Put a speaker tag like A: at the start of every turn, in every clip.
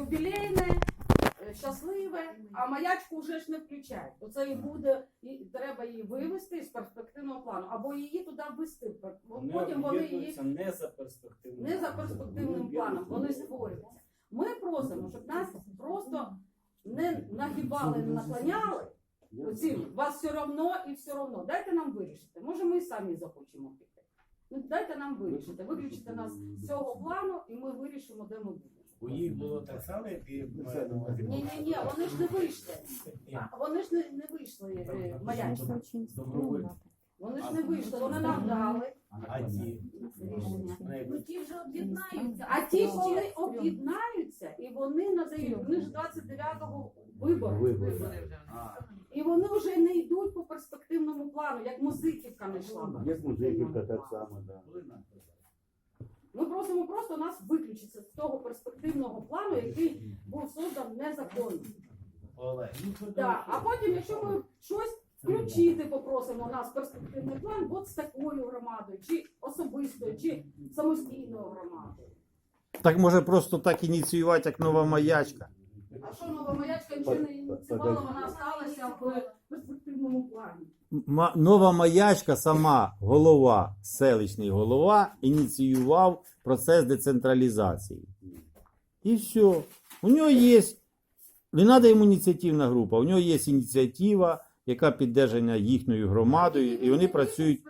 A: юбілейне, е, щасливе, а маячку вже ж не включають. Оце і буде, і треба її вивести з перспективного плану, або її туди ввести. Потім вони її
B: об'єднуються не за перспективним
A: не за
B: планом.
A: перспективним планом, вони створюються. Ми просимо, щоб нас просто не нагибали, не наклоняли. Оцім, вас все одно і все одно. Дайте нам вирішити. Може, ми і самі захочемо піти. Ну, дайте нам вирішити. Виключите нас з цього плану, і ми вирішимо, де ми будемо.
B: У їх було так само, як і в мене.
A: Ні, ні, ні, вони ж не вийшли. А, Вони ж не, не вийшли е.
B: Добровольці.
A: Вони ж не вийшли, вони нам дали
B: А ті?
A: рішення.
C: Ну ті вже об'єднаються.
A: А ті, коли об'єднаються, і вони надають, вони ж 29-го вибори.
B: А,
A: І вони вже не йдуть по перспективному плану, як музиківка не йшла.
D: Як музиківка так само, да.
A: Ми просимо просто нас виключити з того перспективного плану, який був создан незаконно.
B: Ну,
A: а потім, якщо ми щось включити попросимо нас в перспективний план, от з такою громадою, чи особистою, чи самостійною громадою.
E: Так може просто так ініціювати, як нова маячка.
A: А що нова маячка нічого не ініціювала, вона сталася в перспективному плані.
E: Нова маячка, сама голова, селищний голова, ініціював процес децентралізації. І все. У нього є, не треба йому ініціативна група, у нього є ініціатива, яка піддержана їхньою громадою, і вони працюють.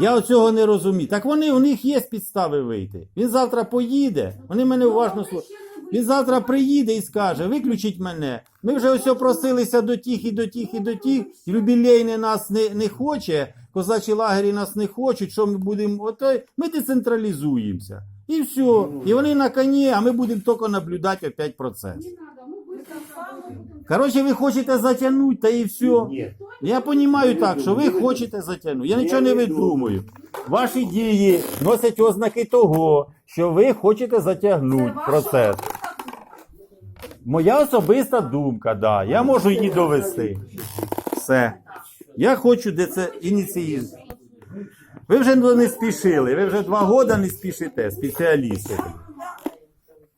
E: Я оцього не розумію. Так вони, у них є підстави вийти. Він завтра поїде, вони мене уважно слухають. Він завтра приїде і скаже: виключіть мене. Ми вже ось просилися до тих і до тих і до тих. Юбілейний нас не, не хоче, козачі лагері нас не хочуть. Що ми будемо? Ото ми децентралізуємося. І все. І вони на коні, а ми будемо тільки наблюдати опять процес. Коротше, ви хочете затягнути, та і все.
D: Ні.
E: Я розумію так, що ви хочете затягнути. Я нічого не видумую. Ваші дії носять ознаки того, що ви хочете затягнути процес. Моя особиста думка, да. Я можу її довести. Все. Я хочу де це ініціювати. Ви вже не спішили, ви вже два роки не спішите, спеціалісти.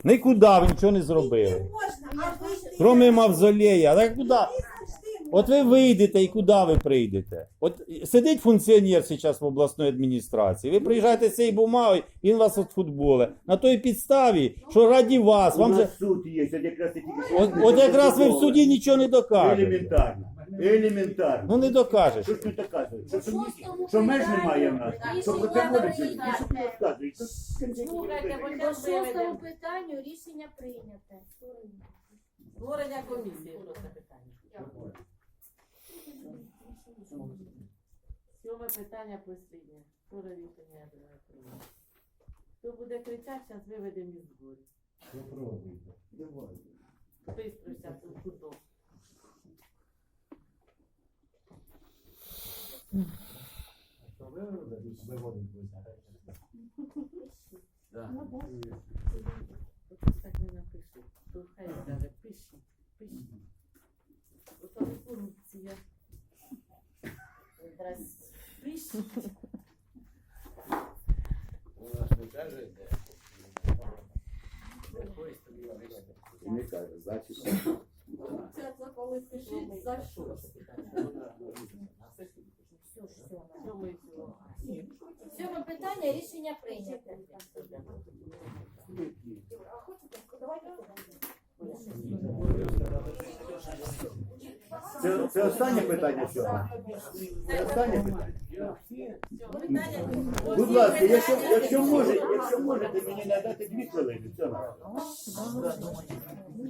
E: Нікуди ви нічого не зробили. Кроме мавзолея. Так куди? От ви вийдете і куди ви прийдете? От сидить функціонер зараз в обласної адміністрації. Ви приїжджаєте з цією бумагою, він вас отфутболе. На той підставі, що раді вас, вам же.
D: суд є, от якраз.
E: От, от якраз ви в суді нічого не докажете.
D: Елементарно. Елементарно.
E: Ну не докажеш.
D: Що ж ти доказуєш? Що, що, що меж немає в нас? Що про це говориться? І що ти розказуєш? Що
C: Слухайте,
D: ти
C: по шостому питанню рішення прийняте.
F: Створення комісії просто питання. Сьоме питання посліднє. Скоро рішення буде прийняти. Хто буде кричати, зараз виведемо із збору. Бистрося тут куток. Ось так не напишу. То хай скаже, пиши, пиши. Ото не корупція. Здрасте. Пиши.
D: Не каже, значить.
A: Це, коли пишіть за щось.
F: Сьомий ціло.
C: Сьоме питання рішення прийняте.
D: Це, це останнє питання сьогодні? Це останнє питання? Будь ласка, якщо, якщо, може, якщо можете мені надати дві хвилини, це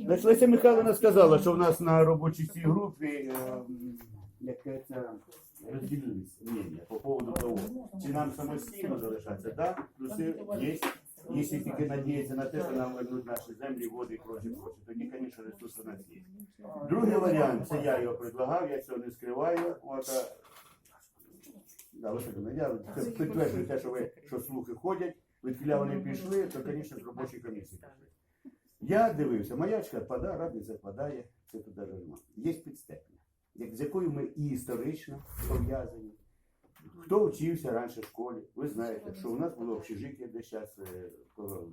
D: Значить, Леся Михайловна сказала, що в нас на робочій цій групі е, яке це розділились мнення по поводу того, чи нам самостійно залишатися, так? Плюси є. Якщо тільки надіятися на те, що нам вернуть наші землі, води і прочі, прочі, тоді, звісно, ресурси у нас є. Другий варіант, це я його предлагав, я цього не скриваю. От, да, Михайлівна, я підтверджую те, що ви що слухи ходять, відкіля вони пішли, то, звісно, з робочої комісії пішли. Я дивився, маячка відпадає, радниця відпадає, це тут навіть. Є підстепня, з якою ми і історично пов'язані. Хто вчився раніше в школі, ви знаєте, що у нас було общежиття, де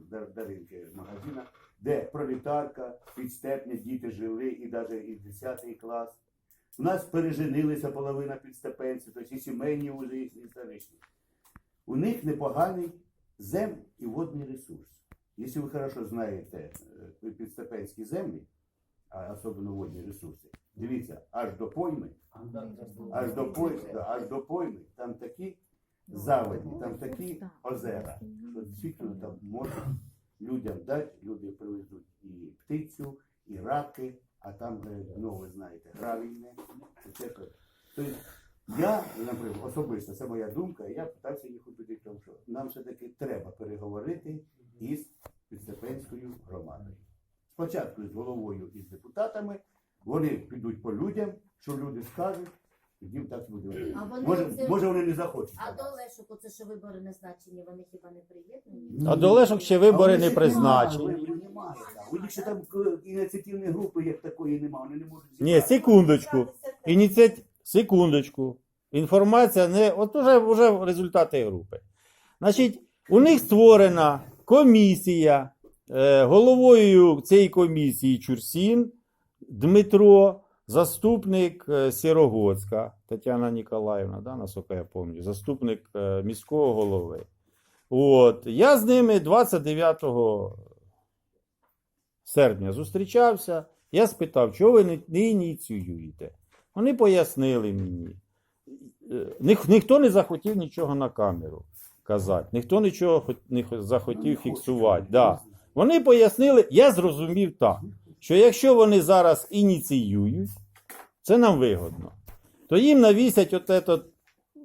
D: зараз Даринки магазина, де пролітарка, підстепні діти жили і навіть і 10 клас. У нас переженилися половина підстепенців, тобто і сімейні вузи, і історичні. У них непоганий зем і водний ресурс. Якщо ви хорошо знаєте е, підстепенські землі, а особливо водні ресурси, дивіться, аж до пойми, аж до пойми, аж до пойми, там такі заводі, там такі озера, що дійсно там можна людям дати, люди привезуть і птицю, і раки, а там, дно, ви знаєте, гравійне. Тобто я, наприклад, особисто, це моя думка, я питався їх убити тому, що нам все-таки треба переговорити із Підстепенською громадою. Спочатку з головою і з депутатами, вони підуть по людям, що люди скажуть, тоді так буде.
C: А вони
D: Може,
C: це-
D: може вони не захочуть.
C: А до. Лешику, це що вибори не значені, вони хіба не приєднані?
E: А до Лешок ще вибори не призначені.
D: немає, виборів немає, так. У них ще там е, ініціативної групи як такої немає, вони не можуть
E: Ні,
D: зібрати.
E: секундочку. Ініціат... Секундочку. Інформація не. От уже, вже результати групи. Значить, у них створена комісія. Е, головою цієї комісії Чурсін Дмитро, заступник е, Сірогодська Тетяна Ніколаївна, да, наскільки я пам'ятаю, заступник е, міського голови. От, я з ними 29 серпня зустрічався. Я спитав, чого ви не, не ініціюєте. Вони пояснили мені. Е, Ніх, ніхто не захотів нічого на камеру казати, ніхто нічого не захотів фіксувати. Да. Вони пояснили, я зрозумів так, що якщо вони зараз ініціюють, це нам вигодно, то їм навісять от ето,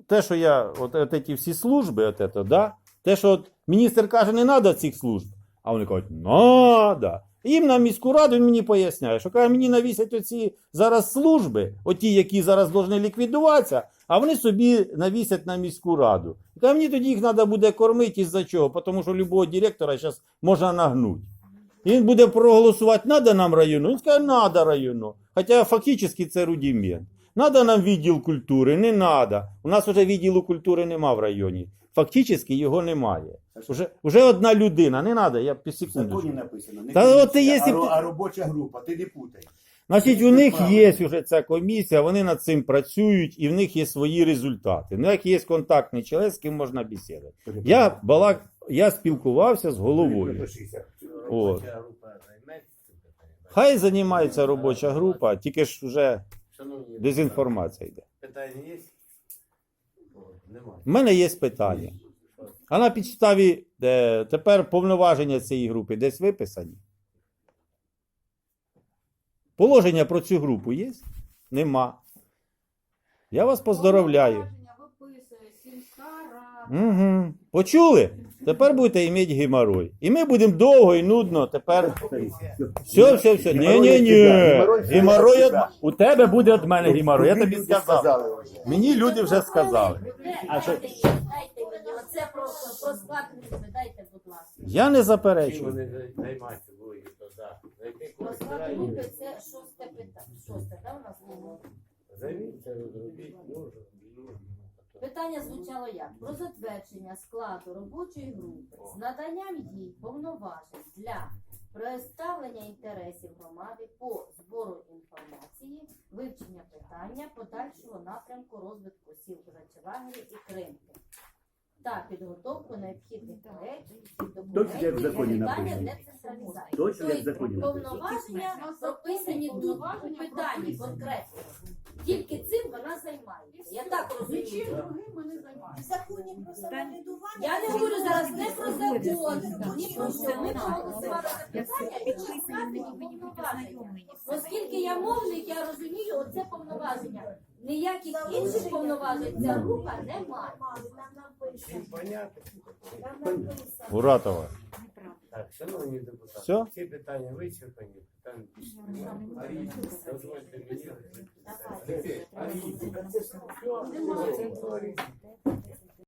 E: те, що я, от, от ці всі служби, от ето, да? те, що от міністр каже, не треба цих служб, а вони кажуть, надо. Їм на міську раду він мені поясняє, що каже, мені навісять оці зараз служби, оті, які зараз повинні ліквідуватися, а вони собі навісять на міську раду. І каже, мені тоді їх треба буде кормити із-за чого, тому що любого директора зараз можна нагнути. І він буде проголосувати, надо нам району. Він скаже, надо району. Хоча фактично це рудимент. Надо нам відділ культури, не надо. У нас вже відділу культури нема в районі. Фактично його немає. Уже, уже одна людина, не треба, я пі-
D: В законі написано. Не
E: Та
D: комісія,
E: от і є,
D: а, ро- а робоча група, ти не путай.
E: Значить, у них є вже ця комісія, вони над цим працюють, і в них є свої результати. Ну, як є контактний чоловік, з ким можна бесідувати. Я, балак, я спілкувався з головою.
B: Займеться цим питанням.
E: Хай займається робоча група, тільки ж вже дезінформація йде.
B: Питання є?
E: У мене є питання. А на підставі е, тепер повноваження цієї групи десь виписані. Положення про цю групу є? Нема. Я вас поздоровляю. Угу. Почули? Тепер будете мати геморой. І ми будемо довго і нудно тепер. Все, все, все. Ні, ні, ні. Геморой од... у тебе буде від мене геморой. Я тобі сказав. Мені люди вже сказали.
C: А що? Дайте мені, оце про, про дайте, будь ласка.
E: Я не
B: Чим
E: заперечую.
B: вони займаються будуть, то да. За який
C: Про
B: кошт
C: склад
B: збирають?
C: групи це шосте питання. Шосте, да, у нас було?
B: Займіться, розробіть, нужно.
C: Питання звучало як? Про затвердження складу робочої групи з наданням їй повноважень для представлення інтересів громади по збору інформації, вивчення питання подальшого напрямку розвитку сіл Зачевагері і Кримки та підготовку необхідних проєктів і
D: як в
C: документів
D: законі
C: питання децентралізації. Тобто повноваження прописані тут у питанні конкретно. Тільки цим вона займається. Я так
A: Нічим
C: розумію.
G: законі про самоврядування.
C: Я не говорю зараз не про закон, ні про що. Ми проголосували за питання і чекати повноваження. Оскільки я мовник, я розумію оце повноваження. Ніяких інших повноважень ця група не має.
E: Уратова.
B: Так, шановні депутати,
E: Все?
B: всі питання вичерпані, питань більше немає. Арій, дозвольте мені.
C: Давайте.
B: Арій, все, це говорить.